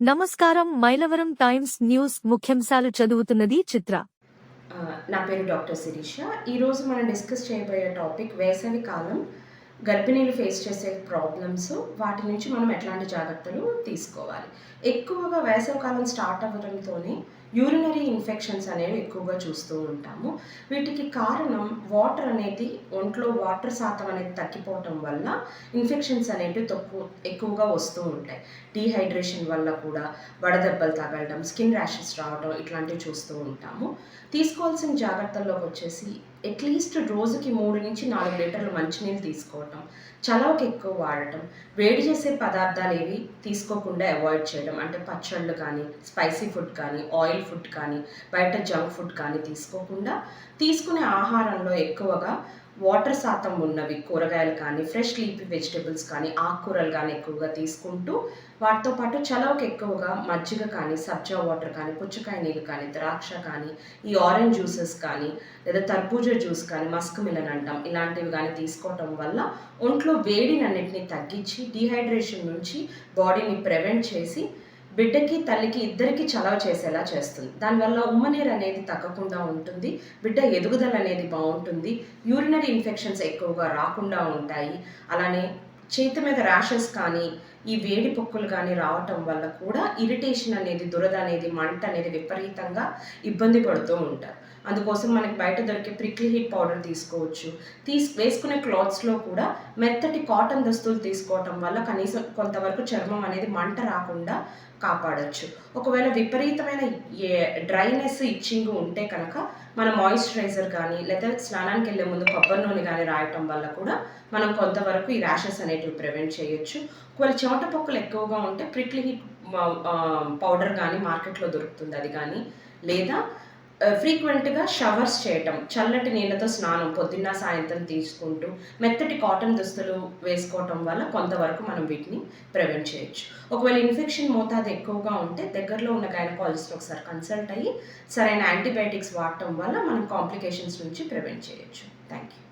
నమస్కారం Mylavaram times news ముఖ్యాంశాలు చదువుతున్నది చిత్ర. నా పేరు డాక్టర్ శిరీష. ఈరోజు మనం డిస్కస్ చేయబోయే టాపిక్ వేసవి కాలం గర్భిణీలు ఫేస్ చేసే ప్రాబ్లమ్స్ వాటి నుంచి మనం ఎట్లాంటి జాగ్రత్తలు తీసుకోవాలి. ఎక్కువగా వేసవి కాలం స్టార్ట్ అవ్వడంతోనే యూరినరీ ఇన్ఫెక్షన్స్ అనేవి ఎక్కువగా చూస్తూ ఉంటాము. వీటికి కారణం వాటర్ అనేది ఒంట్లో వాటర్ శాతం అనేది తగ్గిపోవటం వల్ల ఇన్ఫెక్షన్స్ అనేవి తక్కువ ఎక్కువగా వస్తూ ఉంటాయి. డీహైడ్రేషన్ వల్ల కూడా వడదెబ్బలు తగలడం స్కిన్ ర్యాషెస్ రావడం ఇట్లాంటివి చూస్తూ ఉంటాము. తీసుకోవాల్సిన జాగ్రత్తల్లోకి వచ్చేసి అట్లీస్ట్ రోజుకి మూడు నుంచి నాలుగు లీటర్లు మంచినీళ్ళు తీసుకోవటం చలవకి ఎక్కువ వాడటం వేడి చేసే పదార్థాలు ఏవి తీసుకోకుండా అవాయిడ్ చేయడం అంటే పచ్చళ్ళు కానీ స్పైసీ ఫుడ్ కానీ ఆయిల్ ఫుడ్ కానీ బయట జంక్ ఫుడ్ కానీ తీసుకోకుండా తీసుకునే ఆహారంలో ఎక్కువగా వాటర్ శాతం ఉన్నవి కూరగాయలు కానీ ఫ్రెష్ లీఫీ వెజిటేబుల్స్ కానీ ఆకుకూరలు కానీ ఎక్కువగా తీసుకుంటూ వాటితో పాటు చలవకి ఎక్కువగా మజ్జిగ కానీ సబ్జా వాటర్ కానీ పుచ్చకాయ నీళ్ళు కానీ ద్రాక్ష కానీ ఈ ఆరెంజ్ జ్యూసెస్ కానీ లేదా తర్బూజ జ్యూస్ కానీ మస్క్ మిలన్ అంటాం ఇలాంటివి కానీ తీసుకోవటం వల్ల ఒంట్లో వేడినన్నింటినీ తగ్గించి డీహైడ్రేషన్ నుంచి బాడీని ప్రివెంట్ చేసి బిడ్డకి తల్లికి ఇద్దరికి చలవ చేసేలా చేస్తుంది. దానివల్ల ఉమ్మనీరు అనేది తగ్గకుండా ఉంటుంది. బిడ్డ ఎదుగుదల అనేది బాగుంటుంది. యూరినరీ ఇన్ఫెక్షన్స్ ఎక్కువగా రాకుండా ఉంటాయి. అలానే చేతి మీద ర్యాషెస్ కానీ ఈ వేడి పొక్కులు కానీ రావటం వల్ల కూడా ఇరిటేషన్ అనేది దురద అనేది మంట అనేది విపరీతంగా ఇబ్బంది పడుతూ ఉంటారు. అందుకోసం మనకి బయట దొరికే ప్రిక్లీ హీట్ పౌడర్ తీసుకోవచ్చు. తీస్ వేసుకునే క్లాత్స్లో కూడా మెత్తటి కాటన్ దుస్తులు తీసుకోవటం వల్ల కనీసం కొంతవరకు చర్మం అనేది మంట రాకుండా కాపాడొచ్చు. ఒకవేళ విపరీతమైన డ్రైనెస్ ఇచ్చింగ్ ఉంటే కనుక మన మాయిశ్చరైజర్ కానీ లేదా స్నానానికి వెళ్ళే ముందు కొబ్బరి నూనె కానీ రాయటం వల్ల కూడా మనం కొంతవరకు ఈ ర్యాషెస్ అనేటివి ప్రివెంట్ చేయొచ్చు. ఒకవేళ చెమట పొక్కులు ఎక్కువగా ఉంటే ప్రిక్లీ హీట్ పౌడర్ కానీ మార్కెట్లో దొరుకుతుంది అది కానీ లేదా Uh, ఫ్రీక్వెంట్గా షవర్స్ చేయటం చల్లటి నీళ్ళతో స్నానం పొద్దున్న సాయంత్రం తీసుకుంటూ మెత్తటి కాటన్ దుస్తులు వేసుకోవటం వల్ల కొంతవరకు మనం వీటిని ప్రివెంట్ చేయొచ్చు. ఒకవేళ ఇన్ఫెక్షన్ మోతాదు ఎక్కువగా ఉంటే దగ్గరలో ఉన్న గైనకాలజిస్ట్ ఒకసారి కన్సల్ట్ అయ్యి సరైన యాంటీబయాటిక్స్ వాడటం వల్ల మనం కాంప్లికేషన్స్ నుంచి ప్రివెంట్ చేయొచ్చు. Thank you